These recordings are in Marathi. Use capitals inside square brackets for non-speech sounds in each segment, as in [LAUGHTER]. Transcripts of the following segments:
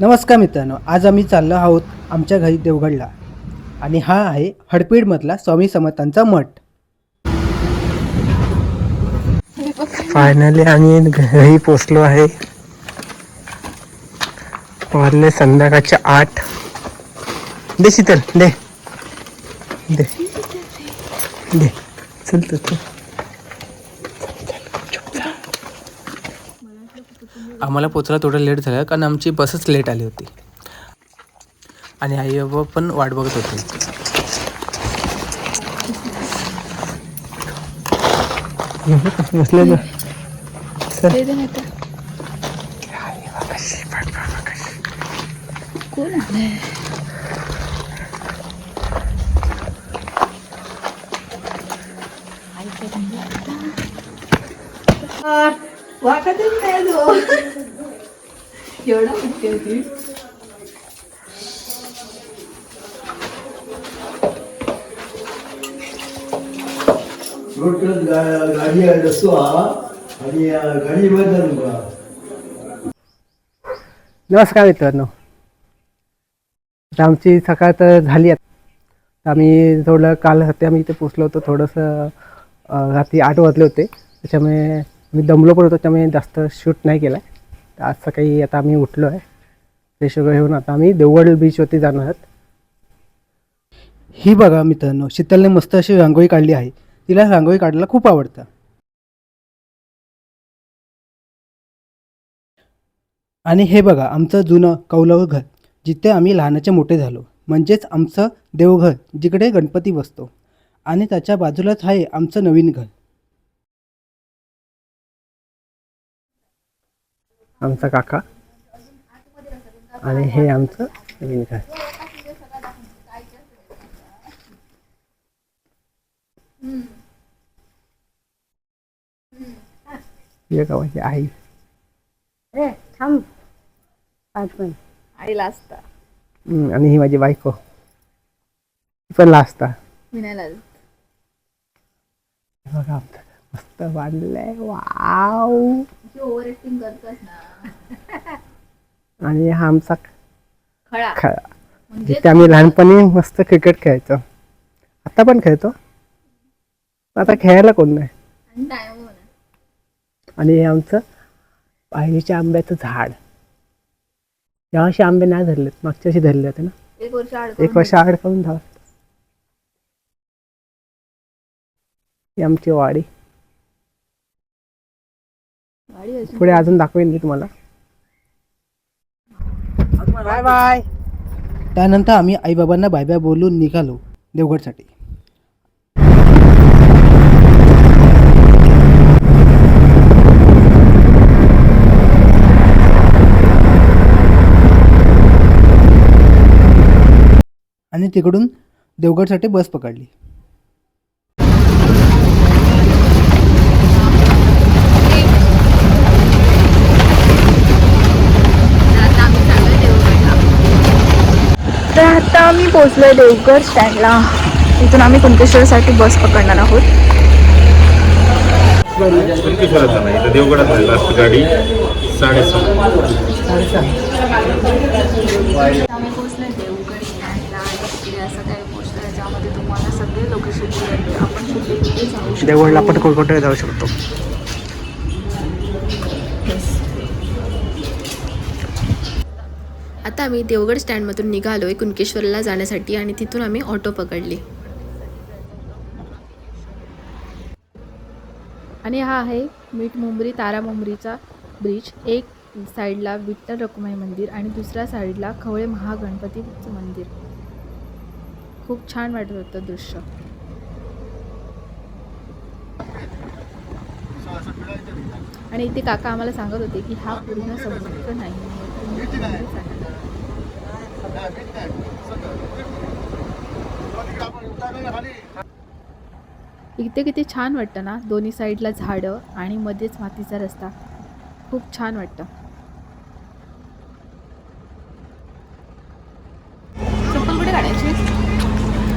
नमस्कार मित्रांनो आज आम्ही चाललो आहोत आमच्या घरी देवगडला. आणि हा आहे हडपीडमधला स्वामी समर्थांचा मठ. फायनली आम्ही घरी पोचलो आहे. वाजले संध्याकाळचे आठ. दे शीतल दे. दे. दे. चल तू चल. आम्हाला पोचायला थोडं लेट झालं कारण आमची बसच लेट आली होती. आणि आई बाबा पण वाट बघत होते. बसले नाही? एवढा होती रोड गाडी रस्तो हा. आणि गाडी बदल नमस्कार मित्रांनो. आमची सकाळ तर झाली आता. आम्ही थोडं काल रात्री आम्ही इथे पोचलो होतो थोडंसं रात्री आठ वाजले होते. त्याच्यामुळे मी दमलो पण होतो त्यामुळे जास्त शूट नाही केला तर आज सकाळी आता आम्ही उठलो आहे फ्रेश वगैरे होऊन आता आम्ही देवगड बीचवरती जाणार आहोत. ही बघा मित्रांनो शीतलने मस्त अशी रांगोळी काढली आहे. तिला रांगोळी काढायला खूप आवडतं. आणि हे बघा आमचं जुनं कौलव घर जिथे आम्ही लहानाचे मोठे झालो. म्हणजेच आमचं देवघर जिकडे गणपती बसतो. आणि त्याच्या बाजूलाच आहे आमचं नवीन घर. आमचा काका. आणि हे आमचं हे गावाची आई. ए थांब. पाच आईला असता. हम्म, आणि ही माझी बायको. पण लाजता. मी नाही लाजत. बघा मस्त बांधलंय वाव. ओव्हर ऍक्टिंग करतोस ना. आणि हा आमचा खळा. खेळा. म्हणजे जिथे आम्ही लहानपणी मस्त क्रिकेट खेळायचो. आता पण खेळतो. आता खेळायला कोण नाही. आणि हे आमचं पाहिलीच्या आंब्याचं झाड. यावर्षी आंबे नाही धरलेत. मागच्या वर्षी धरले होते ना. एक वर्ष आड एक वर्ष आड करून धाव ही आमची वाडी. पुढे अजून दाखवेन मी तुम्हाला. Bye bye. त्यानंतर आम्ही आईबाबांना बाय बाय बोलून निघालो देवगडसाठी. आणि तिकडून देवगडसाठी बस पकडली आता आम्ही चाललोय देवगडला. तर आता आम्ही पोहोचलोय देवगड स्टँडला. इथून आम्ही कुणकेश्वरसाठी बस पकडणार आहोत. कुणकेश्वरात नाही इथं देवगडात आहे लास्ट गाडी साडेसहा आम्ही पोहोचलोय देवगड स्टँडला. आणि तिकडे असं काही पोस्टर आहे ज्यामध्ये तुम्हाला सगळे लोकेशन दिले आपण देवगडला आपण कोणकोणत्या जाऊ शकतो. आम्ही देवगड स्टँडमधून निघालोय कुणकेश्वरला जाण्यासाठी आणि तिथून आम्ही ऑटो पकडली. आणि हा आहे मीठ मुंबरी तारा मुंबरीचा ब्रिज एक साईडला विठ्ठल रखुमाई मंदिर आणि दुसऱ्या साईडला खवळे महागणपतीचं मंदिर. खूप छान वाटत होतं दृश्य. आणि इथे काका आम्हाला सांगत होते की हा पूर्ण समुद्र नाही आहे, पूर्ण समुद्रच आहे. इथे किती छान वाटतं ना? दोन्ही साईडला झाडं आणि मध्येच मातीचा रस्ता. खूप छान वाटतं. चप्पल कुठे काढायची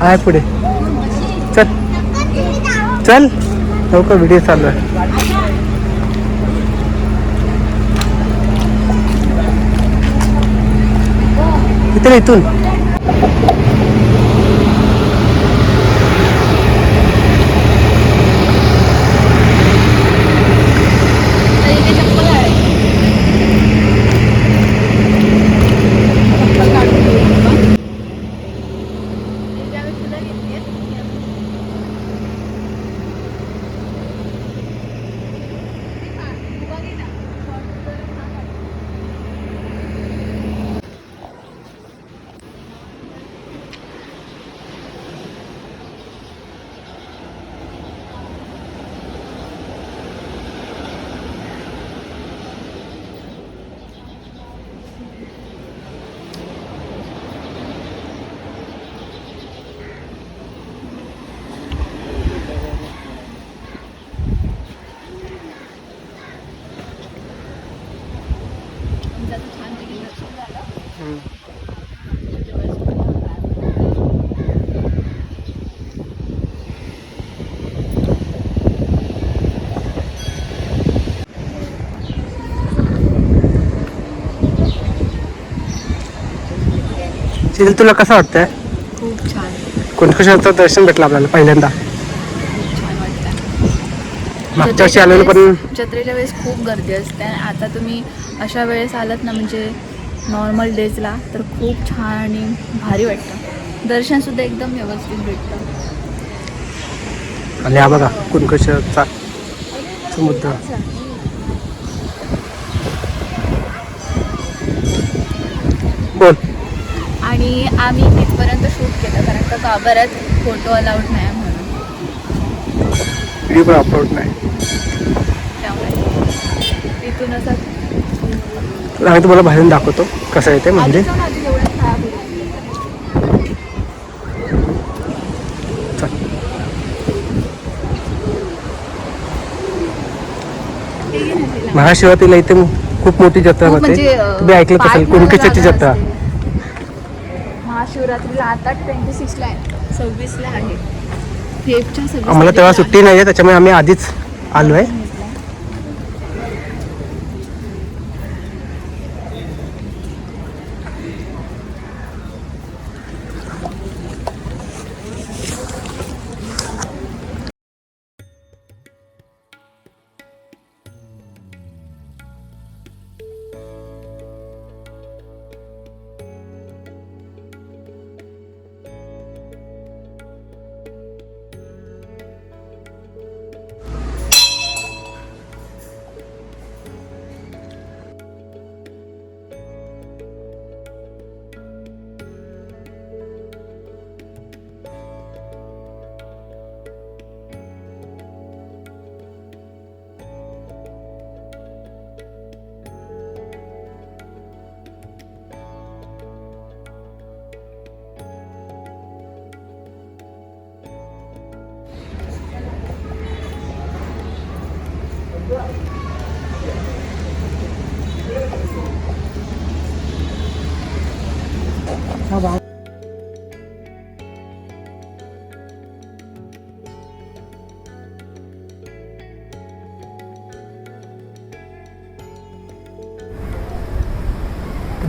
आहे पुढे. चल. चल. लवकर व्हिडिओ चालू आहे. इथे इथून शीतल तुला कसं वाटतंय? खूप छान. कुणकेश्वरचं दर्शन भेटलं आपल्याला पहिल्यांदा? मागच्या वर्षी आलेलो पण जत्रेच्या वेळेस खूप गर्दी असते. आणि आता तुम्ही अशा वेळेस आलात ना म्हणजे नॉर्मल डेजला तर खूप छान आणि भारी वाटतं. दर्शनसुद्धा एकदम व्यवस्थित भेटतं. आणि हा बघा कुणकेश्वरचा समुद्र. बोल. आणि आम्ही तिथपर्यंत शूट केलं कारण का गाभाऱ्यात फोटो अलाउड नाही म्हणून. व्हिडिओ पण अपलोड नाही. त्यामुळे. तिथून असं आम्ही तुम्हाला बाहेरून दाखवतो कसं आहे ते म्हणजे. महाशिवरात्रीला इथे खूप मोठी जत्रा होते. म्हणजे, तुम्ही ऐकलं असेल जागा जत्रा. महाशिवरात्रीला आता ट्वेंटी सिक्सला आहे. सव्वीसला आहे. आम्हाला तेव्हा सुट्टी नाही आहे त्याच्यामुळे आम्ही आधीच आलो आहे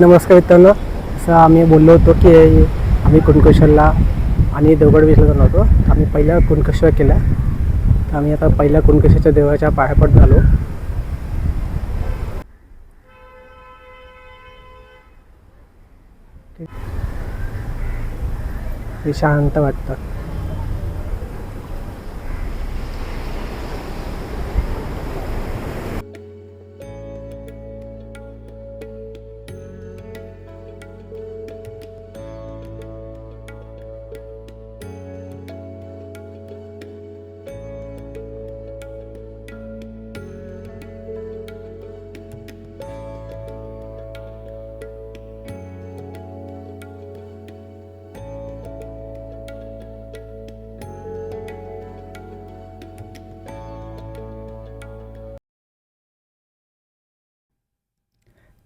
नमस्कार मित्रांनो. असं आम्ही बोललो होतो की आम्ही कुणकेश्वरला आणि देवगड बीचला जाणार होतो. आम्ही पहिला कुणकेश्वर केला. तर आम्ही आता पहिल्या कुणकेश्वरच्या देवाच्या पायापट झालो शांत वाटतं.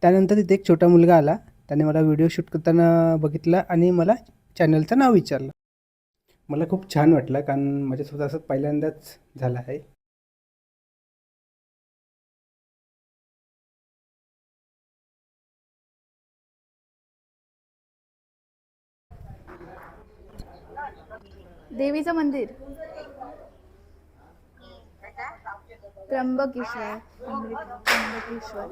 त्यानंतर तिथे एक छोटा मुलगा आला. त्याने मला व्हिडिओ शूट करताना बघितला आणि मला चॅनलचं नाव विचारलं. मला खूप छान वाटलं कारण माझ्यासोबत असं पहिल्यांदाच झालं आहे. देवीचं मंदिर. त्र्यंबकेश्वर त्र्यंबकेश्वर.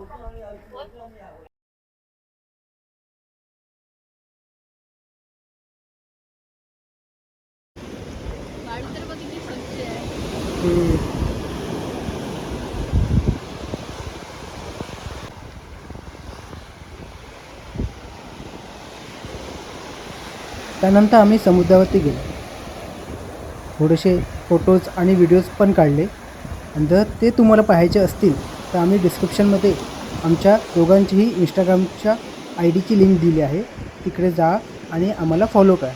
त्यानंतर आम्ही समुद्रावरती गेलो. थोडेसे फोटोज आणि व्हिडिओज पण काढले. आणि जर ते तुम्हाला पाहायचे असतील तर आम्ही डिस्क्रिप्शनमध्ये आमच्या दोघांचीही इंस्टाग्रामच्या आय डीची लिंक दिली आहे. तिकडे जा आणि आम्हाला फॉलो करा.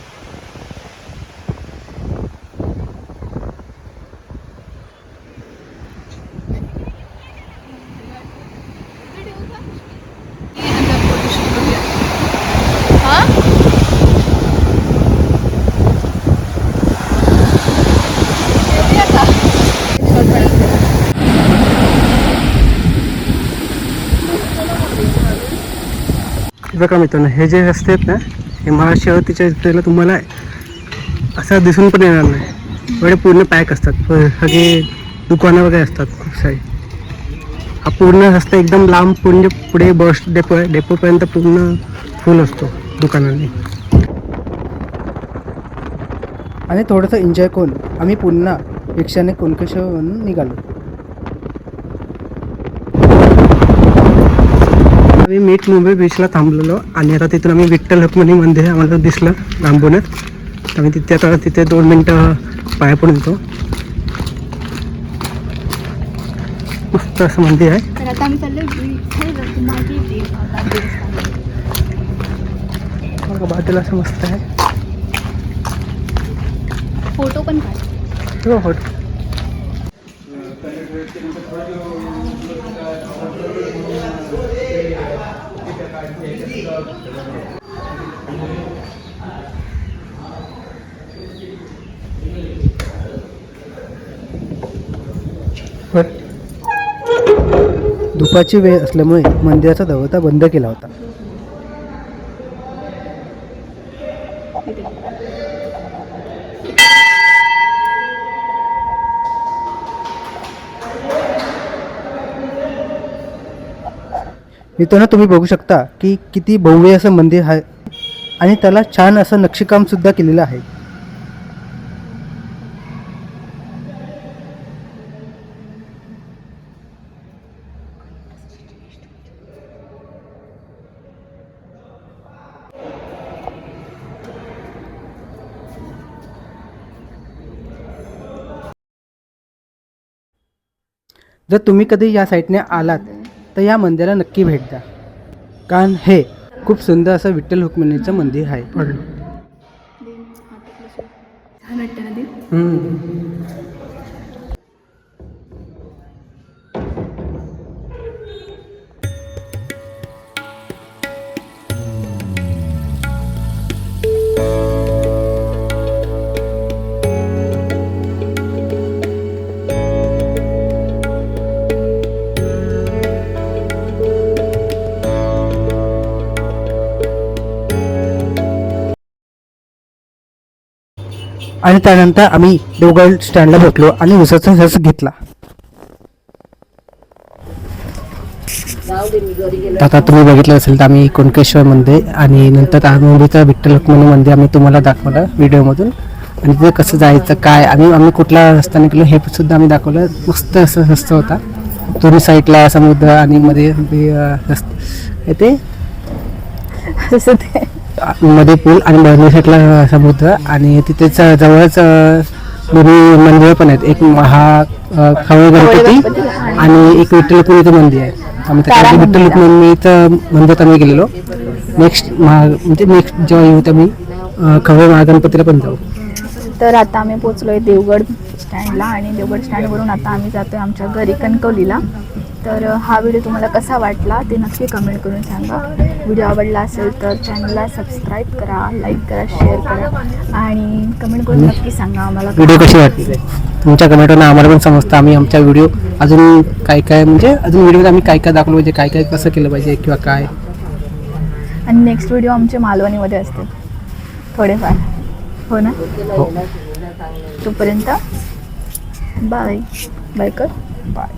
बघा मित्रांनो हे जे रस्ते आहेत ना हे महाशिवरात्रीच्या रस्त्याला तुम्हाला असं दिसून पण येणार नाही. एवढे पूर्ण पॅक असतात. प- सगळे दुकानं वगैरे असतात खूप सारी. हा पूर्ण रस्ता एकदम लांब पूर्ण पुढे बस डेपो आहे डेपोपर्यंत पूर्ण फुल असतो दुकानांनी. आणि थोडंसं एन्जॉय करून आम्ही पुन्हा रिक्षाने कुणकेश्वरवरून निघालो. आम्ही मीठ मुंबई बीचला थांबलेलो आणि आता तिथून आम्ही विठ्ठल रुक्मिणी मंदिर आम्हाला दिसलं लांबूनच. आम्ही तिथे आता तिथे दोन मिनटं पाया पडून येतो मस्त असं मंदिर आहे. बाजूला असं मस्त आहे. फोटो पण काढ. हो हो दुपारची वेळ असल्यामुळे मंदिराचा दरवाजा बंद केला होता. मित्रांनो तुम्ही बघू शकता की किती भव्य असं मंदिर आहे आणि त्याला छान असं नक्षीकाम सुद्धा केलेलं आहे. जर तुम्ही कधी या साईडने आलात तर या मंदिराला नक्की भेट द्या. कारण हे खूप सुंदर असं विठ्ठल रुक्मिणीचं मंदिर आहे. आणि त्यानंतर आम्ही देवगड स्टँडला भेटलो आणि उसाचा रस घेतला. आता तुम्ही बघितलं असेल तर आम्ही कुणकेश्वर मंदिर आणि नंतर मुंबईचं विठ्ठल रुक्मिणी मंदिर आम्ही तुम्हाला दाखवलं व्हिडिओमधून. आणि तिथे कसं जायचं काय आणि आम्ही कुठल्या रस्त्याने निघलो हे सुद्धा आम्ही दाखवलं. मस्त असं रस्ता होता. दोन्ही साईडला समुद्र आणि मध्ये रस्ते तसं ते [LAUGHS] मध्ये पूल आणि दोन्ही साईडला समुद्र आणि तिथेच जवळच दोन्ही मंदिरं पण आहेत. एक महा खवळे गणपती आणि एक विठ्ठल रुक्मिणीचं मंदिर आहे. आम्ही त्याच्यामध्ये विठ्ठल रुक्मिणीचं मंदिरात आम्ही गेलेलो. नेक्स्ट महा म्हणजे नेक्स्ट जेव्हा येऊ तर अं, खवळे महागणपतीला पण जाऊ. तर आता आम्ही पोचलोय देवगड स्टँडला आणि देवगड स्टँडवरून आता आम्ही जातोय आमच्या घरी कणकवलीला. तर हा व्हिडिओ तुम्हाला कसा वाटला ते नक्की कमेंट करून सांगा. व्हिडिओ आवडला असेल तर चॅनलला सबस्क्राईब करा लाईक करा शेअर करा आणि कमेंट करून नक्की सांगा आम्हाला. व्हिडिओ कशी वाटली? तुमच्या कमेंटवरून आम्हाला पण समजतं. आम्ही आमच्या व्हिडिओ अजून काय काय म्हणजे अजून व्हिडिओमध्ये आम्ही काय काय दाखवलं पाहिजे काय काय कसं केलं पाहिजे किंवा काय? आणि नेक्स्ट व्हिडिओ आमचे मालवणीमध्ये असतील थोडेफार. हो ना? हो. तोपर्यंत बाय बाय कर. बाय